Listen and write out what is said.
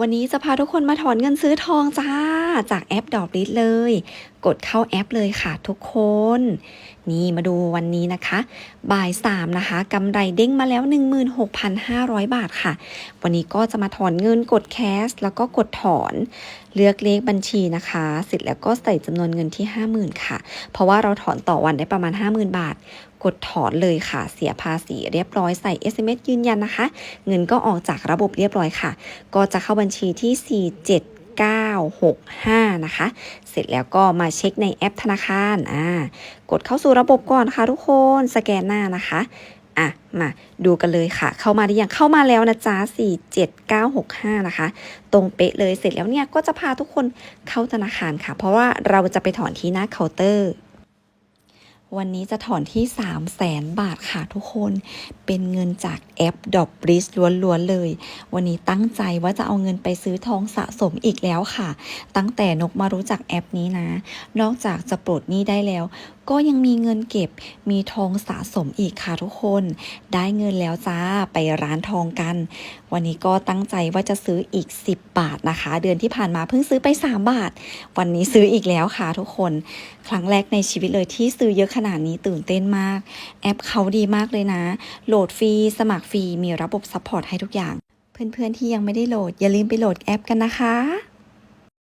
วันนี้จะพาทุกคนมาถอนเงินซื้อทองจ้า จากแอปดอกลิสเลย กดเข้าแอปเลยค่ะทุกคน นี่มาดูวันนี้นะคะ บ่ายสามนะคะกำไรเด้งมาแล้ว 16,500 บาทค่ะ วันนี้ก็จะมาถอนเงินกดแคส แล้วก็กดถอน เลือกเลขบัญชีนะคะ เสร็จแล้วก็ใส่จำนวนเงินที่ 50,000 ค่ะ เพราะว่าเราถอนต่อวันได้ประมาณ 50,000 บาทกดถอนเลยค่ะ เสียภาษีเรียบร้อยใส่ SMS ยืนยันนะคะ เงินก็ออกจากระบบเรียบร้อยค่ะ ก็จะเข้าบัญชีที่ 47965 นะคะ เสร็จแล้วก็มาเช็คในแอปธนาคารอ่ากดเข้าสู่ระบบก่อนค่ะทุกคนสแกนหน้านะคะอะมาดูกันเลยค่ะ เข้ามาได้ยังเข้ามาแล้วนะจ๊ะ47965 นะคะ ตรงเป๊ะเลยเสร็จแล้วเนี่ยก็จะพาทุกคนเข้าธนาคารค่ะ เพราะว่าเราจะไปถอนที่หน้าเคาน์เตอร์ วันนี้จะถอนที่ 3 0 0แสนบาทค่ะทุกคน เป็นเงินจากแอปดอกบริสล้วนๆเลย วันนี้ตั้งใจว่าจะเอาเงินไปซื้อทองสะสมอีกแล้วค่ะ ตั้งแต่นกมารู้จักแอปนี้นะ นอกจากจะปลดหนี้ได้แล้ว ก็ยังมีเงินเก็บ มีทองสะสมอีกค่ะทุกคน ได้เงินแล้วจ้าไปร้านทองกัน วันนี้ก็ตั้งใจว่าจะซื้ออีก 10 บาทนะคะ เดือนที่ผ่านมาเพิ่งซื้อไป 3 บาท วันนี้ซื้ออีกแล้วค่ะทุกคน ครั้งแรกในชีวิตเลยที่ซื้อเยอะขนาดนี้ตื่นเต้นมาก แอปเขาดีมากเลยนะ โหลดฟรีสมัครฟรีมีระบบซัพพอร์ตให้ทุกอย่าง เพื่อนๆที่ยังไม่ได้โหลดอย่าลืมไปโหลดแอปกันนะคะ